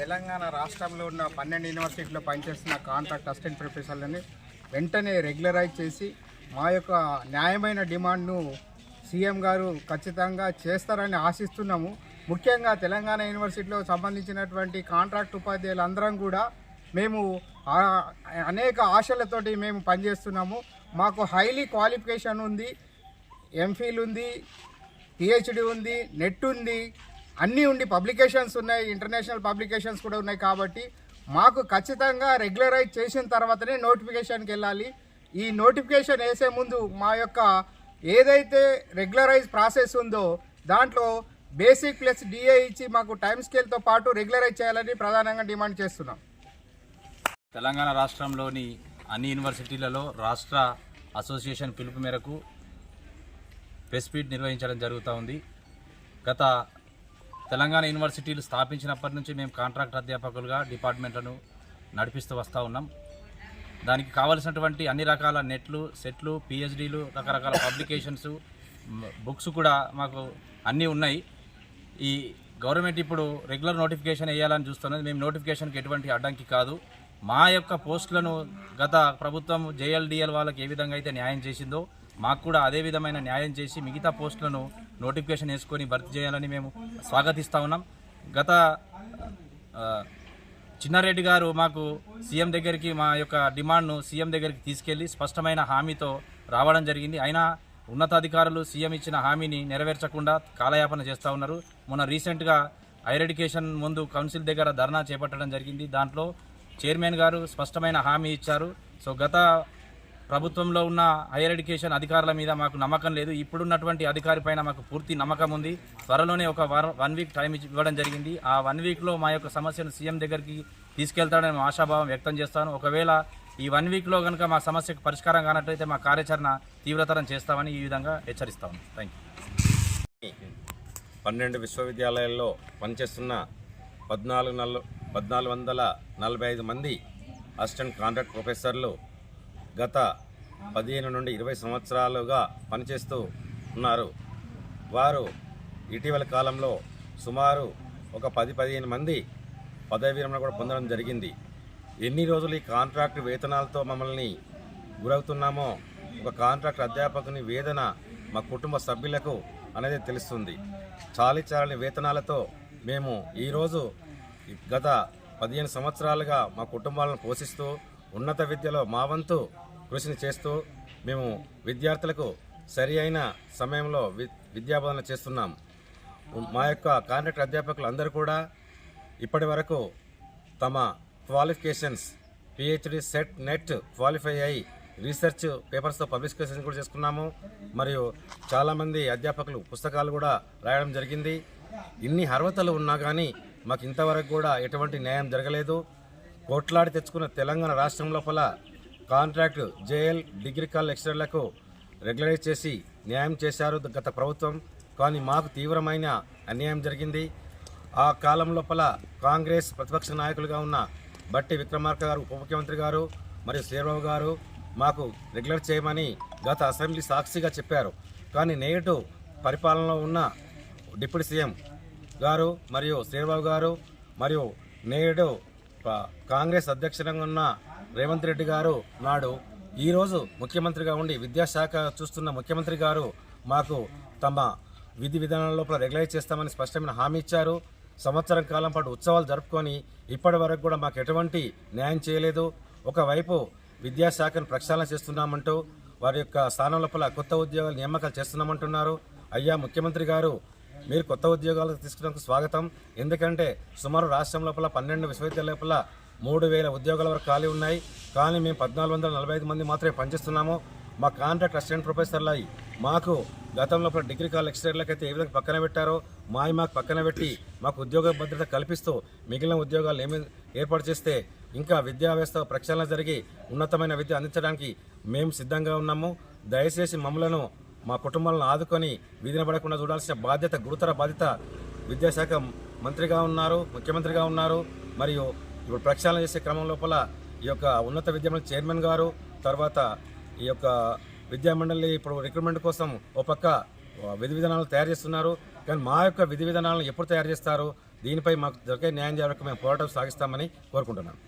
తెలంగాణ రాష్ట్రంలో ఉన్న పన్నెండు యూనివర్సిటీలో పనిచేస్తున్న కాంట్రాక్ట్ అసిస్టెంట్ ప్రొఫెసర్లని వెంటనే రెగ్యులరైజ్ చేసి మా యొక్క న్యాయమైన డిమాండ్ను సీఎం గారు ఖచ్చితంగా చేస్తారని ఆశిస్తున్నాము. ముఖ్యంగా తెలంగాణ యూనివర్సిటీలో సంబంధించినటువంటి కాంట్రాక్ట్ ఉపాధ్యాయులందరం కూడా మేము అనేక ఆశలతోటి మేము పనిచేస్తున్నాము. మాకు హైలీ క్వాలిఫికేషన్ ఉంది ఎంఫిల్ ఉంది పిహెచ్డి ఉంది నెట్ ఉంది. అన్నీ ఉండి పబ్లికేషన్స్ ఉన్నాయి ఇంటర్నేషనల్ పబ్లికేషన్స్ కూడా ఉన్నాయి కాబట్టి మాకు ఖచ్చితంగా రెగ్యులరైజ్ చేసిన తర్వాతనే నోటిఫికేషన్కి వెళ్ళాలి. ఈ నోటిఫికేషన్ వేసే ముందు మా యొక్క ఏదైతే రెగ్యులరైజ్ ప్రాసెస్ ఉందో దాంట్లో బేసిక్ ప్లస్ డిఏ ఇచ్చి మాకు టైం స్కేల్తో పాటు రెగ్యులరైజ్ చేయాలని ప్రధానంగా డిమాండ్ చేస్తున్నాం. తెలంగాణ రాష్ట్రంలోని అన్ని యూనివర్సిటీలలో రాష్ట్ర అసోసియేషన్ పిలుపు మేరకు ప్రెస్ మీట్ నిర్వహించడం జరుగుతూ ఉంది. గత తెలంగాణ యూనివర్సిటీలు స్థాపించినప్పటి నుంచి మేము కాంట్రాక్ట్ అధ్యాపకులుగా డిపార్ట్మెంట్లను నడిపిస్తూ వస్తూ ఉన్నాం. దానికి కావలసినటువంటి అన్ని రకాల నెట్లు సెట్లు పిహెచ్డీలు రకరకాల పబ్లికేషన్స్ బుక్స్ కూడా మాకు అన్నీ ఉన్నాయి. ఈ గవర్నమెంట్ ఇప్పుడు రెగ్యులర్ నోటిఫికేషన్ వేయాలని చూస్తున్నది. మేము నోటిఫికేషన్కి ఎటువంటి అడ్డంకి కాదు. మా యొక్క పోస్టులను గత ప్రభుత్వం జేఎల్డిఎల్ వాళ్ళకి ఏ విధంగా అయితే న్యాయం చేసిందో మాకు కూడా అదే విధమైన న్యాయం చేసి మిగతా పోస్టులను నోటిఫికేషన్ వేసుకొని భర్తీ చేయాలని మేము స్వాగతిస్తూ ఉన్నాం. గత చిన్నారెడ్డి గారు మాకు సీఎం దగ్గరికి మా యొక్క డిమాండ్ను సీఎం దగ్గరికి తీసుకెళ్ళి స్పష్టమైన హామీతో రావడం జరిగింది. అయినా ఉన్నతాధికారులు సీఎం ఇచ్చిన హామీని నెరవేర్చకుండా కాలయాపన చేస్తూ ఉన్నారు. మొన్న రీసెంట్గా హైర్ ఎడ్యుకేషన్ ముందు కౌన్సిల్ దగ్గర ధర్నా చేపట్టడం జరిగింది. దాంట్లో చైర్మన్ గారు స్పష్టమైన హామీ ఇచ్చారు. సో గత ప్రభుత్వంలో ఉన్న హైయర్ ఎడ్యుకేషన్ అధికారుల మీద మాకు నమ్మకం లేదు. ఇప్పుడున్నటువంటి అధికారి పైన మాకు పూర్తి నమ్మకం ఉంది. త్వరలోనే ఒక వన్ వీక్ టైం ఇవ్వడం జరిగింది. ఆ వన్ వీక్లో మా యొక్క సమస్యను సీఎం దగ్గరికి తీసుకెళ్తాడని మేము ఆశాభావం వ్యక్తం చేస్తాను. ఒకవేళ ఈ వన్ వీక్లో కనుక మా సమస్యకు పరిష్కారం కానట్లయితే మా కార్యాచరణ తీవ్రతరం చేస్తామని ఈ విధంగా హెచ్చరిస్తాము థ్యాంక్ యూ పన్నెండు విశ్వవిద్యాలయాల్లో పనిచేస్తున్న పద్నాలుగు నల్ పద్నాలుగు వందల నలభై ఐదు మంది అసిస్టెంట్ కాంట్రాక్ట్ ప్రొఫెసర్లు గత పదిహేను నుండి ఇరవై సంవత్సరాలుగా పనిచేస్తూ ఉన్నారు. వారు ఇటీవల కాలంలో సుమారు ఒక పది పదిహేను మంది పదవి విరమణ కూడా పొందడం జరిగింది. ఎన్ని రోజులు ఈ కాంట్రాక్ట్ వేతనాలతో మమ్మల్ని గురవుతున్నామో ఒక కాంట్రాక్ట్ అధ్యాపకుని వేదన మా కుటుంబ సభ్యులకు అనేది తెలుస్తుంది. చాలి చాలని వేతనాలతో మేము ఈరోజు గత పదిహేను సంవత్సరాలుగా మా కుటుంబాలను పోషిస్తూ ఉన్నత విద్యలో మా వంతు కృషిని చేస్తూ మేము విద్యార్థులకు సరి అయిన సమయంలో వి విద్యాబోధన చేస్తున్నాం. మా యొక్క కాంట్రాక్ట్ అధ్యాపకులు అందరూ కూడా ఇప్పటి వరకు తమ qualifications PhD SET NET qualify అయి రీసెర్చ్ పేపర్స్తో పబ్లికేషన్ కూడా చేసుకున్నాము. మరియు చాలామంది అధ్యాపకులు పుస్తకాలు కూడా రాయడం జరిగింది. ఇన్ని అర్హతలు ఉన్నా కానీ మాకు ఇంతవరకు కూడా ఎటువంటి న్యాయం జరగలేదు. కోట్లాడి తెచ్చుకున్న తెలంగాణ రాష్ట్రం లోపల కాంట్రాక్ట్ జేఎల్ డిగ్రీ కాలేజ్ లెక్చరర్లకు రెగ్యులరైజ్ చేసి న్యాయం చేశారు గత ప్రభుత్వం. కానీ మాకు తీవ్రమైన అన్యాయం జరిగింది. ఆ కాలం లోపల కాంగ్రెస్ ప్రతిపక్ష నాయకులుగా ఉన్న బట్టి విక్రమార్క గారు ఉప ముఖ్యమంత్రి గారు మరియు శ్రీరావు గారు మాకు రెగ్యులర్ చేయమని గత అసెంబ్లీ సాక్షిగా చెప్పారు. కానీ నేటు పరిపాలనలో ఉన్న డిప్యూటీ సీఎం గారు మరియు శ్రీరావు గారు మరియు నేడు కాంగ్రెస్ అధ్యక్షులంగా ఉన్న రేవంత్ రెడ్డి గారు నాడు ఈరోజు ముఖ్యమంత్రిగా ఉండి విద్యాశాఖ చూస్తున్న ముఖ్యమంత్రి గారు మాకు తమ విధి విధానాల లోపల రెగ్యులైజ్ చేస్తామని స్పష్టమైన హామీ ఇచ్చారు. సంవత్సరం కాలం పాటు ఉత్సవాలు జరుపుకొని ఇప్పటి వరకు కూడా మాకు ఎటువంటి న్యాయం చేయలేదు. ఒకవైపు విద్యాశాఖను ప్రక్షాళన చేస్తున్నామంటూ వారి యొక్క స్థానం లోపల కొత్త ఉద్యోగాలు నియామకాలు చేస్తున్నామంటున్నారు. అయ్యా ముఖ్యమంత్రి గారు మీరు కొత్త ఉద్యోగాలు తీసుకున్నందుకు స్వాగతం. ఎందుకంటే సుమారు రాష్ట్రం లోపల పన్నెండు విశ్వవిద్యాలయపల లోపల మూడు వేల ఉద్యోగాల వరకు ఖాళీ ఉన్నాయి. కానీ మేము పద్నాలుగు వందల నలభై ఐదు మంది మాత్రమే పనిచేస్తున్నాము. మా కాంట్రాక్ట్ అసిస్టెంట్ ప్రొఫెసర్లు అయ్యి మాకు గతంలో డిగ్రీ కాల్ లెక్చరర్లకు అయితే ఏ విధంగా పక్కన పెట్టారో మాయి మాకు పక్కన పెట్టి మాకు ఉద్యోగ భద్రత కల్పిస్తూ మిగిలిన ఉద్యోగాలు ఏమి ఏర్పాటు చేస్తే ఇంకా విద్యా వ్యవస్థ ప్రక్షాళన జరిగి ఉన్నతమైన విద్య అందించడానికి మేము సిద్ధంగా ఉన్నాము. దయచేసి మమ్మలను మా కుటుంబాలను ఆదుకొని వీధిన పడకుండా చూడాల్సిన బాధ్యత గురుతర బాధ్యత విద్యాశాఖ మంత్రిగా ఉన్నారు ముఖ్యమంత్రిగా ఉన్నారు. మరియు ఇప్పుడు ప్రక్షాళన చేసే క్రమం లోపల ఈ యొక్క ఉన్నత విద్యామండలి చైర్మన్ గారు తర్వాత ఈ యొక్క విద్యామండలి ఇప్పుడు రిక్రూట్మెంట్ కోసం ఓ పక్క విధి విధానాలు తయారు చేస్తున్నారు. కానీ మా యొక్క విధి విధానాలను ఎప్పుడు తయారు చేస్తారు? దీనిపై మాకు దొరికే న్యాయం చేయడానికి మేము పోరాటం సాగిస్తామని కోరుకుంటున్నాను